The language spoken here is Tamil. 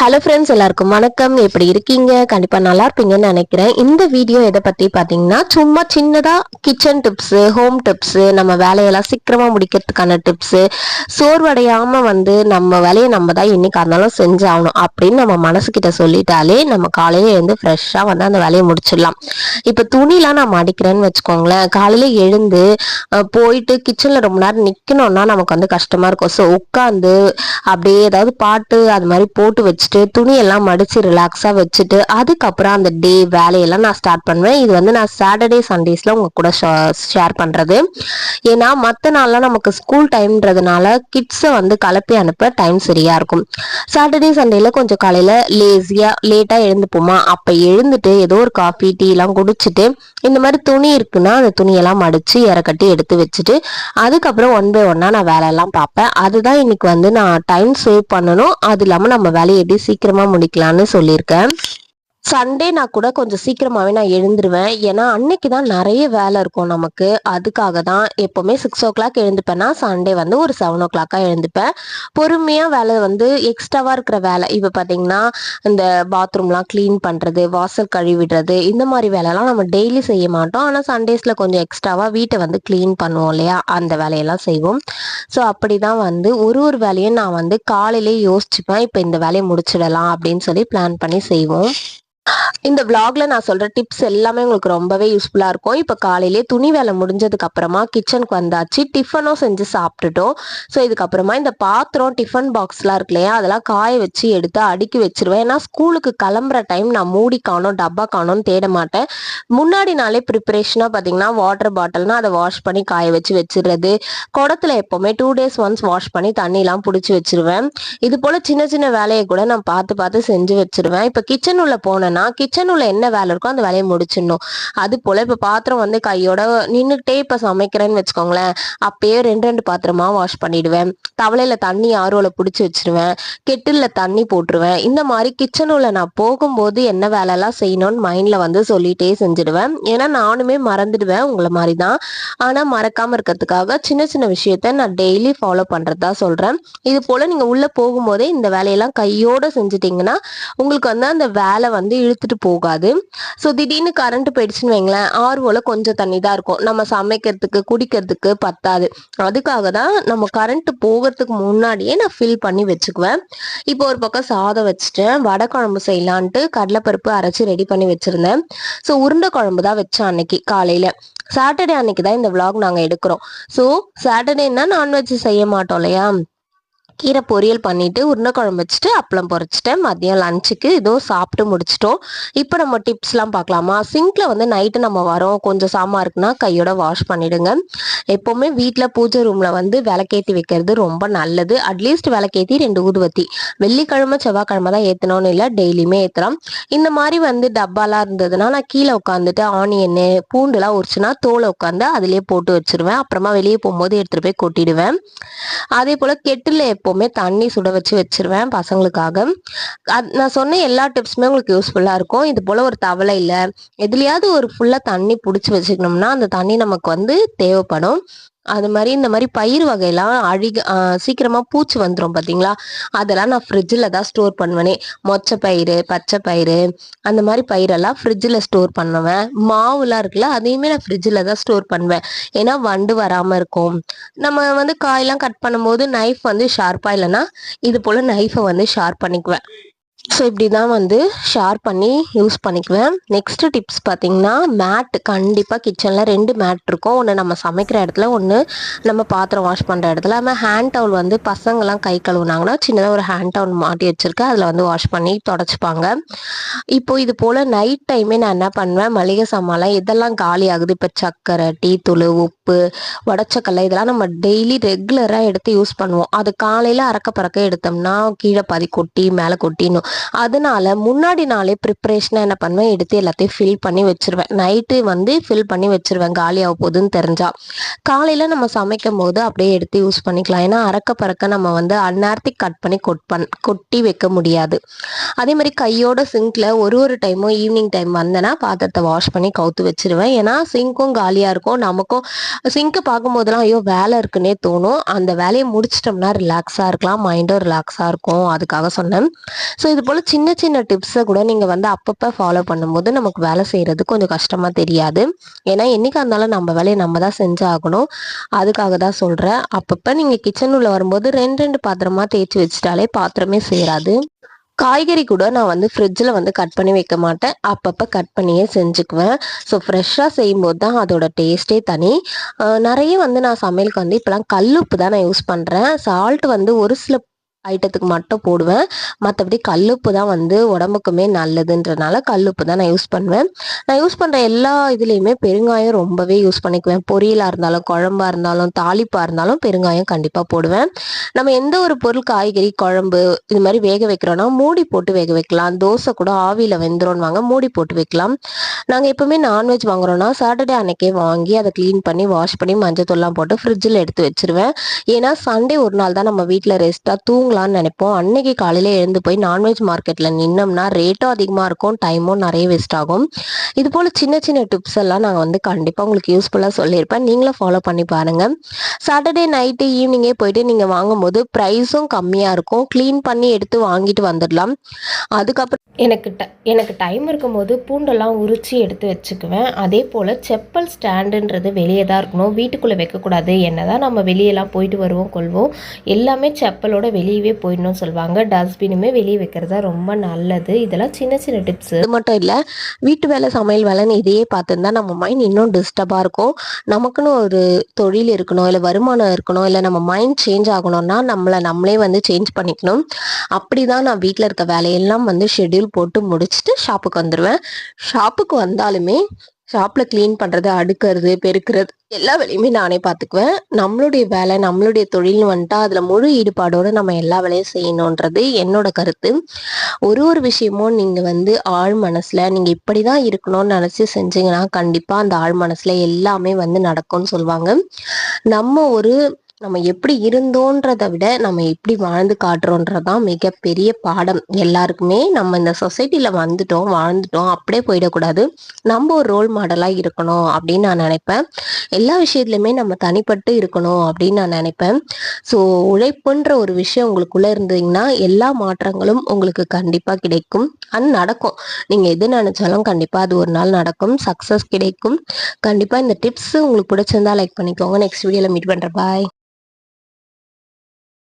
ஹலோ ஃப்ரெண்ட்ஸ் எல்லாருக்கும் வணக்கம். எப்படி இருக்கீங்க? கண்டிப்பா நல்லா இருப்பீங்கன்னு நினைக்கிறேன். இந்த வீடியோ எதை பத்தி பாத்தீங்கன்னா சும்மா சின்னதா கிச்சன் டிப்ஸ் ஹோம் டிப்ஸ் நம்ம வேலையெல்லாம் சீக்கிரமா முடிக்கிறதுக்கான டிப்ஸ் சோர்வடையாம வந்து நம்ம வேலையை நம்ம தான் என்னைக்கா இருந்தாலும் செஞ்சாகணும் அப்படின்னு நம்ம மனசுக்கிட்ட சொல்லிட்டாலே நம்ம காலையில எழுந்து ஃப்ரெஷ்ஷா வந்து அந்த வேலையை முடிச்சிடலாம். இப்ப துணிலாம் நான் மடிக்கிறேன்னு வச்சுக்கோங்களேன். காலையில எழுந்து போயிட்டு கிச்சன்ல ரொம்ப நேரம் நிக்கணும்னா நமக்கு வந்து கஷ்டமா இருக்கும். ஸோ உட்காந்து அப்படியே ஏதாவது பாட்டு அது மாதிரி போட்டு வச்சு வச்சுட்டு துணியெல்லாம் மடித்து ரிலாக்ஸாக வச்சுட்டு அதுக்கப்புறம் அந்த டே வேலையெல்லாம் நான் ஸ்டார்ட் பண்ணுவேன். இது வந்து நான் சாட்டர்டே சண்டேஸில் உங்கள் கூட ஷேர் பண்ணுறது ஏன்னா மற்ற நாள்லாம் நமக்கு ஸ்கூல் டைம்ன்றதுனால கிட்ஸை வந்து கலப்பி அனுப்ப டைம் சரியாக இருக்கும். சாட்டர்டே சண்டேல கொஞ்சம் காலையில் லேசியாக லேட்டாக எழுந்துப்போமா? அப்போ எழுந்துட்டு ஏதோ ஒரு காஃபி டீலாம் குடிச்சிட்டு இந்த மாதிரி துணி இருக்குன்னா அந்த துணியெல்லாம் மடித்து இறக்கட்டி எடுத்து வச்சுட்டு அதுக்கப்புறம் ஒன் பை ஒன்னாக நான் வேலையெல்லாம் பார்ப்பேன். அதுதான் இன்னைக்கு வந்து நான் டைம் சேவ் பண்ணணும். அது இல்லாமல் நம்ம வேலையை எப்படி சீக்கிரமா முடிக்கலாம்னு சொல்லியிருக்கேன். சண்டே நான் கூட கொஞ்சம் சீக்கிரமாவே நான் எழுந்துருவேன். ஏன்னா அன்னைக்கு தான் நிறைய வேலை இருக்கும் நமக்கு. அதுக்காக தான் எப்போவுமே சிக்ஸ் ஓ கிளாக் எழுந்துப்பேன்னா சண்டே வந்து ஒரு செவன் ஓ கிளாக்காக எழுந்துப்பேன். பொறுமையாக வேலை வந்து எக்ஸ்ட்ராவாக இருக்கிற வேலை. இப்போ பார்த்தீங்கன்னா இந்த பாத்ரூம்லாம் க்ளீன் பண்ணுறது வாசல் கழுவிடுறது இந்த மாதிரி வேலைலாம் நம்ம டெய்லி செய்ய மாட்டோம். ஆனால் சண்டேஸில் கொஞ்சம் எக்ஸ்ட்ராவாக வீட்டை வந்து க்ளீன் பண்ணுவோம் இல்லையா? அந்த வேலையெல்லாம் செய்வோம். ஸோ அப்படிதான் வந்து ஒரு ஒரு வேலையும் நான் வந்து காலையிலே யோசிச்சுப்பேன். இப்போ இந்த வேலையை முடிச்சிடலாம் அப்படின்னு சொல்லி பிளான் பண்ணி செய்வோம். இந்த விளாக்ல நான் சொல்ற டிப்ஸ் எல்லாமே உங்களுக்கு ரொம்பவே யூஸ்ஃபுல்லா இருக்கும். இப்போ காலையிலே துணி வேலை முடிஞ்சதுக்கு அப்புறமா கிச்சனுக்கு வந்தாச்சு டிஃபனும் செஞ்சு சாப்பிட்டுட்டோம். ஸோ இதுக்கப்புறமா இந்த பாத்திரம் டிஃபன் பாக்ஸ்லாம் இருக்கு இல்லையா அதெல்லாம் காய வச்சு எடுத்து அடுக்கி வச்சிருவேன். ஏன்னா ஸ்கூலுக்கு கிளம்புற டைம் நான் மூடி காணோம் டப்பா காணோம்னு தேட மாட்டேன். முன்னாடி நாளே ப்ரிப்பரேஷனாக பார்த்தீங்கன்னா வாட்டர் பாட்டில்னா அதை வாஷ் பண்ணி காய வச்சு வச்சிடுறது. குடத்துல எப்போவுமே டூ டேஸ் ஒன்ஸ் வாஷ் பண்ணி தண்ணிலாம் பிடிச்சி வச்சிருவேன். இது போல சின்ன சின்ன வேலையை கூட நான் பார்த்து பார்த்து செஞ்சு வச்சிருவேன். இப்போ கிச்சன் உள்ள போனேன்னா கிச்சன் உள்ள என்ன வேலை இருக்கோ அந்த வேலையை முடிச்சிடணும். அது போல இப்போ பாத்திரம் வந்து கையோட நின்றுட்டே இப்போ சமைக்கிறேன்னு வச்சுக்கோங்களேன். அப்பயே ரெண்டு ரெண்டு பாத்திரமா வாஷ் பண்ணிடுவேன். தவளையில தண்ணி ஆர்வல பிடிச்சி வச்சிருவேன். கெட்டிலில் தண்ணி போட்டுருவேன். இந்த மாதிரி கிச்சன் உள்ள நான் போகும்போது என்ன வேலைலாம் செய்யணும்னு மைண்ட்ல வந்து சொல்லிட்டே செஞ்சிடுவேன். ஏன்னா நானுமே மறந்துடுவேன் உங்களை மாதிரி தான் ஆனா மறக்காம இருக்கிறதுக்காக சின்ன சின்ன விஷயத்த நான் டெய்லி ஃபாலோ பண்றதா சொல்றேன். இது போல நீங்க உள்ள போகும்போதே இந்த வேலையெல்லாம் கையோட செஞ்சுட்டிங்கன்னா உங்களுக்கு வந்து அந்த வேலை வந்து இழுத்துட்டு போகாது. ஸோ திடீர்னு கரண்ட் போயிடுச்சுன்னு வைங்களேன் ஆர்வோல கொஞ்சம் தண்ணி தான் இருக்கும். நம்ம சமைக்கிறதுக்கு குடிக்கிறதுக்கு பத்தாது. அதுக்காக தான் நம்ம கரண்ட் போகிறதுக்கு முன்னாடியே நான் ஃபில் பண்ணி வச்சுக்குவேன். இப்போ ஒரு பக்கம் சாதம் வச்சுட்டேன் வடை குழம்பு செய்யலான்ட்டு கடலைப்பருப்பு அரைச்சி ரெடி பண்ணி வச்சிருந்தேன். ஸோ உருண்டை குழம்பு தான் வச்சேன் அன்னைக்கு காலையில. சாட்டர்டே அன்னைக்கு தான் இந்த விளாக் நாங்கள் எடுக்கிறோம். ஸோ சாட்டர்டேன்னா நான்வெஜ் செய்ய மாட்டோம் இல்லையா? கீரை பொரியல் பண்ணிட்டு உருளைக்குழம்பு வச்சுட்டு அப்பளம் பொறிச்சிட்டேன் மதியம் லஞ்சுக்கு ஏதோ சாப்பிட்டு முடிச்சிட்டோம். இப்போ நம்ம டிப்ஸ்லாம் பார்க்கலாமா? சிங்க்ல வந்து நைட்டு நம்ம வரோம். கொஞ்சம் சாமா இருக்குன்னா கையோட வாஷ் பண்ணிடுங்க. எப்போவுமே வீட்டில் பூஜை ரூம்ல வந்து விளக்கேற்றி வைக்கிறது ரொம்ப நல்லது. அட்லீஸ்ட் விளக்கேற்றி ரெண்டு ஊதுவத்தி. வெள்ளிக்கிழமை செவ்வாய்க்கிழமை தான் ஏற்றணும்னு இல்லை டெய்லியுமே ஏற்றலாம் இந்த மாதிரி வந்து டப்பாலாம் இருந்ததுன்னா நான் கீழே உட்காந்துட்டு ஆனியன்னு பூண்டுலாம் உரிச்சுன்னா தோலை உட்காந்து அதுலேயே போட்டு வச்சிருவேன். அப்புறமா வெளியே போகும்போது எடுத்துகிட்டு போய் கொட்டிடுவேன். அதே போல் கெட்டில் எப்போவுமே தண்ணி சுட வச்சு வச்சிருவேன் பசங்களுக்காக. நான் சொன்ன எல்லா டிப்ஸுமே உங்களுக்கு யூஸ்ஃபுல்லாக இருக்கும். இது போல் ஒரு தவளை இல்லை. எதுலையாவது ஒரு ஃபுல்லாக தண்ணி பிடிச்சி வச்சுக்கணும்னா அந்த தண்ணி நமக்கு வந்து தேவைப்படும். அது மாதிரி இந்த மாதிரி பயிர் வகையெல்லாம் அழிக சீக்கிரமாக சீக்கிரமா பூச்சி வந்துடும் பார்த்தீங்களா அதெல்லாம் நான் ஃப்ரிட்ஜில் தான் ஸ்டோர் பண்ணுவேனே. மொச்சை பயிறு பச்சை பயிறு அந்த மாதிரி பயிரெல்லாம் ஃப்ரிட்ஜில் ஸ்டோர் பண்ணுவேன். மாவுலாம் இருக்குல்ல அதையுமே நான் ஃப்ரிட்ஜில் தான் ஸ்டோர் பண்ணுவேன். ஏன்னா வண்டு வராமல் இருக்கும். நம்ம வந்து காயெல்லாம் கட் பண்ணும்போது நைஃப் வந்து ஷார்ப்பாக இல்லைன்னா இது போல் நைஃபை வந்து ஷார்ப் பண்ணிக்குவேன். ஸோ இப்படி தான் வந்து ஷேர் பண்ணி யூஸ் பண்ணிக்குவேன். நெக்ஸ்ட் டிப்ஸ் பார்த்தீங்கன்னா மேட் கண்டிப்பாக கிச்சனில் ரெண்டு மேட் இருக்கும். ஒன்று நம்ம சமைக்கிற இடத்துல ஒன்று நம்ம பாத்திரம் வாஷ் பண்ணுற இடத்துல. நம்ம ஹேண்ட் டவுல் வந்து பசங்கள்லாம் கை கழுவுனாங்கன்னா சின்னதாக ஒரு ஹேண்ட் டவுல் மாட்டி வச்சிருக்கேன். அதில் வந்து வாஷ் பண்ணி தொடச்சிப்பாங்க. இப்போ இது போல் நைட் டைமே நான் என்ன பண்ணுவேன்? மளிகை சாமான்லாம் இதெல்லாம் காலி ஆகுது? இப்போ சர்க்கரை டீ தூள் உப்பு உடச்சக்கல்ல இதெல்லாம் நம்ம டெய்லி ரெகுலராக எடுத்து யூஸ் பண்ணுவோம். அது காலையில் அறக்க பறக்க எடுத்தோம்னா கீழே பாதி கொட்டி மேலே கொட்டின்னு அதனால முன்னாடி நாளே ப்ரிப்பரேஷனாக என்ன பண்ணுவேன்? எடுத்து எல்லாத்தையும் ஃபில் பண்ணி வச்சிருவேன். நைட்டு வந்து ஃபில் பண்ணி வச்சிருவேன். காலியாக போகுதுன்னு தெரிஞ்சா. காலையில் நம்ம சமைக்கும் போது அப்படியே எடுத்து யூஸ் பண்ணிக்கலாம். ஏன்னா அறக்க பறக்க நம்ம வந்து அந்நேரத்துக்கு கட் பண்ணி கொட் பண் கொட்டி வைக்க முடியாது. அதே மாதிரி கையோட சிங்க்ல ஒரு ஒரு டைமும் ஈவினிங் டைம் வந்தேன்னா பாத்திரத்தை வாஷ் பண்ணி கவுத்து வச்சிருவேன். ஏன்னா சிங்க்கும் காலியாக இருக்கும். நமக்கும் சிங்க்கை பார்க்கும்போதெல்லாம் ஐயோ வேலை இருக்குன்னே தோணும். அந்த வேலையை முடிச்சிட்டோம்னா ரிலாக்ஸாக இருக்கலாம். மைண்டும் ரிலாக்ஸாக இருக்கும். அதுக்காக சொன்னேன். ஸோ இது இது போல் சின்ன சின்ன டிப்ஸை கூட நீங்கள் வந்து அப்பப்போ ஃபாலோ பண்ணும்போது நமக்கு வேலை செய்கிறது கொஞ்சம் கஷ்டமாக தெரியாது. ஏன்னா என்றைக்காக இருந்தாலும் நம்ம வேலையை நம்ம தான் செஞ்சாகணும். அதுக்காக தான் சொல்கிறேன் அப்பப்போ நீங்கள் கிச்சன் உள்ள வரும்போது ரெண்டு ரெண்டு பாத்திரமா தேய்ச்சி வச்சிட்டாலே பாத்திரமே சேராது. காய்கறி கூட நான் வந்து ஃப்ரிட்ஜில் வந்து கட் பண்ணி வைக்க மாட்டேன். அப்பப்போ கட் பண்ணியே செஞ்சுக்குவேன். ஸோ ஃப்ரெஷ்ஷாக செய்யும்போது தான் அதோட டேஸ்ட்டே தனி. நிறைய வந்து நான் சமையலுக்கு வந்து இப்போலாம் கல்லுப்பு தான் நான் யூஸ் பண்ணுறேன் சால்ட் வந்து ஒரு சில ஐட்டத்துக்கு மட்டும் போடுவேன். மற்றபடி கல்லுப்பு தான் வந்து உடம்புக்குமே நல்லதுன்றனால கல்லுப்பு தான் நான் யூஸ் பண்ணுவேன். நான் யூஸ் பண்ணுற எல்லா இதுலேயுமே பெருங்காயம் ரொம்பவே யூஸ் பண்ணிக்குவேன். பொரியலாக இருந்தாலும் குழம்பா இருந்தாலும் தாளிப்பாக இருந்தாலும் பெருங்காயம் கண்டிப்பாக போடுவேன். நம்ம எந்த ஒரு பொருள் காய்கறி குழம்பு இது மாதிரி வேக வைக்கிறோன்னா மூடி போட்டு வேக வைக்கலாம். தோசை கூட ஆவியில் வெந்துரும்னு வாங்க மூடி போட்டு வைக்கலாம். நாங்கள் எப்பவுமே நான்வெஜ் வாங்குறோன்னா சாட்டர்டே அன்னைக்கே வாங்கி அதை க்ளீன் பண்ணி வாஷ் பண்ணி மஞ்சள் தூள்லாம் போட்டு ஃப்ரிட்ஜில் எடுத்து வச்சிருவேன். ஏன்னா சண்டே ஒரு நாள் தான் நம்ம வீட்டில் ரெஸ்ட்டாக தூங்க வாங்கலாம்னு நினைப்போம். அன்னைக்கு காலையில் எழுந்து போய் நான்வெஜ் மார்க்கெட்டில் நின்னோம்னா ரேட்டும் அதிகமாக இருக்கும் டைமும் நிறைய வேஸ்ட் ஆகும். இது போல் சின்ன சின்ன டிப்ஸ் எல்லாம் நாங்கள் வந்து கண்டிப்பாக உங்களுக்கு யூஸ்ஃபுல்லாக சொல்லியிருப்பேன். நீங்களும் ஃபாலோ பண்ணி பாருங்கள் சாட்டர்டே நைட்டு ஈவினிங்கே போயிட்டு நீங்கள் வாங்கும்போது ப்ரைஸும் கம்மியாக இருக்கும். க்ளீன் பண்ணி எடுத்து வாங்கிட்டு வந்துடலாம். அதுக்கப்புறம் எனக்கு ட எனக்கு டைம் இருக்கும்போது பூண்டெல்லாம் உரித்து எடுத்து வச்சுக்குவேன். அதே போல் செப்பல் ஸ்டாண்டுன்றது வெளியே தான் இருக்கணும். வீட்டுக்குள்ளே வைக்கக்கூடாது. என்ன தான் நம்ம வெளியெல்லாம் போயிட்டு வருவோம் கொள்வோம். எல்லாமே செப்பலோட வெளியவே போயிடணும்னு சொல்லுவாங்க. டஸ்ட்பினுமே வெளியே வைக்கிறது தான் ரொம்ப நல்லது. இதெல்லாம் சின்ன சின்ன டிப்ஸ் இது மட்டும் இல்லை வீட்டு வேலை சமையல் வேலைன்னு இதையே பார்த்துருந்தா நம்ம மைண்ட் இன்னும் டிஸ்டர்பாக இருக்கும். நமக்குன்னு ஒரு தொழில் இருக்கணும் இல்லை வருமானம் இருக்கணும் இல்லை நம்ம மைண்ட் சேஞ்ச் ஆகணும்னா நம்மளை நம்மளே வந்து சேஞ்ச் பண்ணிக்கணும். அப்படி தான் நான் வீட்டில் இருக்க வேலையெல்லாம் வந்து ஷெட்யூல் போட்டு முடிச்சுட்டு ஷாப்புக்கு வந்துடுவேன் ஷாப்புக்கு வந்தாலுமே ஷாப்பில் க்ளீன் பண்ணுறது அடுக்கிறது பெருக்கிறது எல்லா வேலையுமே நானே பார்த்துக்குவேன் நம்மளுடைய வேலை நம்மளுடைய தொழில்னு வந்துட்டா அதில் முழு ஈடுபாடோடு நம்ம எல்லா வேலையும் செய்யணுன்றது என்னோட கருத்து. ஒரு ஒரு விஷயமும் நீங்கள் வந்து ஆழ் மனசில் நீங்கள் இப்படி தான் இருக்கணும்னு நினச்சி செஞ்சீங்கன்னா கண்டிப்பாக அந்த ஆழ் மனசில் எல்லாமே வந்து நடக்கும்னு சொல்லுவாங்க. நம்ம ஒரு நம்ம எப்படி இருந்தோன்றதை விட நம்ம எப்படி வாழ்ந்து காட்டுறோன்றதான் மிகப்பெரிய பாடம். எல்லாருக்குமே நம்ம இந்த சொசைட்டில வந்துட்டோம் வாழ்ந்துட்டோம் அப்படியே போயிடக்கூடாது. நம்ம ஒரு ரோல் மாடலாக இருக்கணும் அப்படின்னு நான் நினைப்பேன். எல்லா விஷயத்துலையுமே நம்ம தனிப்பட்டு இருக்கணும் அப்படின்னு நான் நினைப்பேன். ஸோ உழைப்புன்ற ஒரு விஷயம் உங்களுக்குள்ள இருந்தீங்கன்னா எல்லா மாற்றங்களும் உங்களுக்கு கண்டிப்பாக கிடைக்கும். அது நடக்கும். நீங்கள் எது நினைச்சாலும் கண்டிப்பாக அது ஒரு நாள் நடக்கும். சக்ஸஸ் கிடைக்கும். கண்டிப்பாக இந்த டிப்ஸ் உங்களுக்கு பிடிச்சிருந்தா லைக் பண்ணிக்கோங்க. நெக்ஸ்ட் வீடியோவில் மீட் பண்ணுற பாய்